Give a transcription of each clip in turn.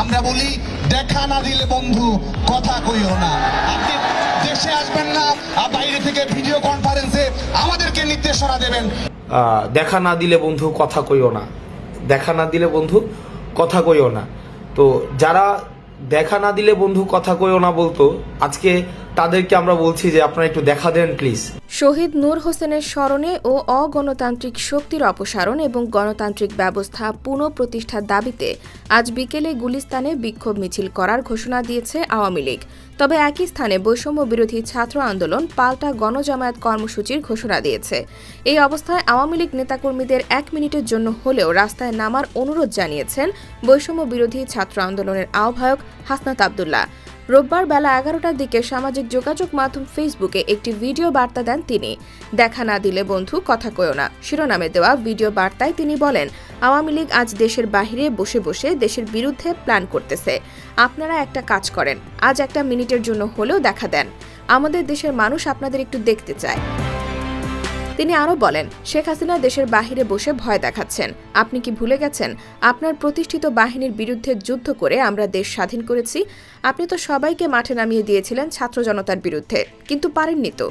আমরা বলি, দেখা না দিলে বন্ধু, কথা কইও না। আপনি দেশে আসবেন না, আর বাইরে থেকে ভিডিও কনফারেন্সে আমাদেরকে নির্দেশনা দেবেন। দেখা না দিলে বন্ধু, কথা কইও না। দেখা না দিলে বন্ধু, কথা কইও না। তো যারা দেখা না দিলে বন্ধু, কথা কইও না বলতো, আজকে তাদেরকে আমরা বলছি যে আপনারা একটু দেখা দেন প্লিজ শহীদ নূর হোসেনের স্মরণে ও অগণতান্ত্রিক শক্তির অপসারণ এবং গণতান্ত্রিক ব্যবস্থা পুনঃপ্রতিষ্ঠার দাবিতে আজ বিকেলে গুলিস্তানে বিক্ষোভ মিছিল করার ঘোষণা দিয়েছে আওয়ামী লীগ। তবে একই স্থানে বৈষম্য বিরোধী ছাত্র আন্দোলন পাল্টা গণজামায়াত কর্মসূচির ঘোষণা দিয়েছে। এই অবস্থায় আওয়ামী লীগ নেতাকর্মীদের এক মিনিটের জন্য হলেও রাস্তায় নামার অনুরোধ জানিয়েছেন বৈষম্য বিরোধী ছাত্র আন্দোলনের আহ্বায়ক হাসনাত আবদুল্লাহ। রোববার বেলা এগারোটার দিকে সামাজিক যোগাযোগ মাধ্যম ফেসবুকে একটি ভিডিও বার্তা দেন তিনি। দেখা না দিলে বন্ধু, কথা কয়ও না। শিরোনামে দেওয়া ভিডিও বার্তায় তিনি বলেন, আওয়ামী লীগ আজ দেশের বাহিরে বসে বসে দেশের বিরুদ্ধে প্ল্যান করতেছে। আপনারা একটা কাজ করেন, আজ একটা মিনিটের জন্য হলেও দেখা দেন। আমাদের দেশের মানুষ আপনাদের একটু দেখতে চায়। তিনি আরও বলেন, শেখ হাসিনা দেশের বাহিরে বসে ভয় দেখাচ্ছেন। আপনি কি ভুলে গেছেন? আপনার প্রতিষ্ঠিত বাহিনীর বিরুদ্ধে যুদ্ধ করে আমরা দেশ স্বাধীন করেছি। আপনি তো সবাইকে মাঠে নামিয়ে দিয়েছিলেন ছাত্র জনতার বিরুদ্ধে, কিন্তু পারেননি তো।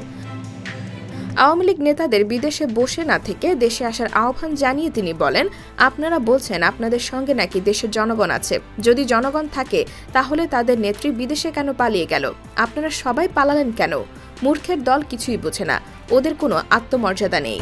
আওয়ামী লীগ নেতাদের বিদেশে বসে না থেকে দেশে আসার আহ্বান জানিয়ে তিনি বলেন, আপনারা বলছেন আপনাদের সঙ্গে নাকি দেশের জনগণ আছে। যদি জনগণ থাকে, তাহলে তাদের নেত্রী বিদেশে কেন পালিয়ে গেল? আপনারা সবাই পালালেন কেন? মূর্খের দল কিছুই বোঝে না। ওদের কোনো আত্মমর্যাদা নেই।